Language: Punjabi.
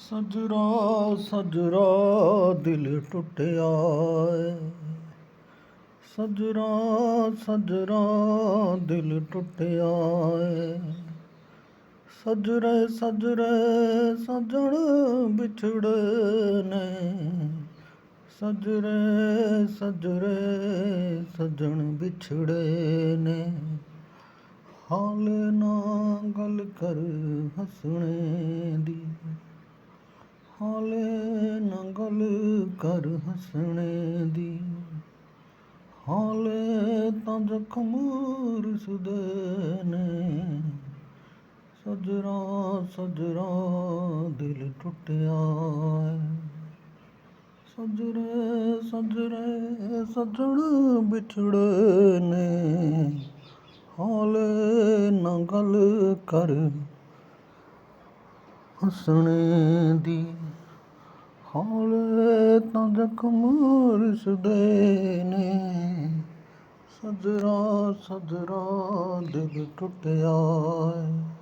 ਸਜਰਾ ਸਜਰਾ, ਦਿਲ ਟੁੱਟਿਆ ਏ। ਸਜਰਾ ਸਜਰਾ, ਦਿਲ ਟੁੱਟਿਆ ਏ। ਸਜਰੇ ਸਜਰੇ, ਸਜਣ ਵਿਛੜੇ ਨੇ। ਸਜਰੇ ਸਜਰੇ, ਸਜਣ ਵਿਛੜੇ ਨੇ। ਹਾਲ ਨਾ ਗੱਲ ਕਰ ਹੱਸਣੇ ਦੀ। ਹਾਲੇ ਨਾ ਗੱਲ ਕਰ ਹੱਸਣੇ ਦੀ। ਹਾਲੇ ਤਾਂ ਜ਼ਖਮ ਰਸਦੇ ਨੇ। ਸਜਰਾ ਸਜਰਾ, ਦਿਲ ਟੁੱਟਿਆ ਸਜਰੇ ਸਜਰੇ, ਸਜਣ ਵਿਛੜੇ ਨੇ। ਹਾਲੇ ਨਾ ਗੱਲ ਕਰ ਹੱਸਣੇ ਦੀ। ਹਾਲੇ ਤਾਂ ਜ਼ਖਮ ਰਸਦੇ ਨੇ। ਸਜਰਾ ਸਜਰਾ ਦਿਲ ਟੁੱਟਿਆ ਏ।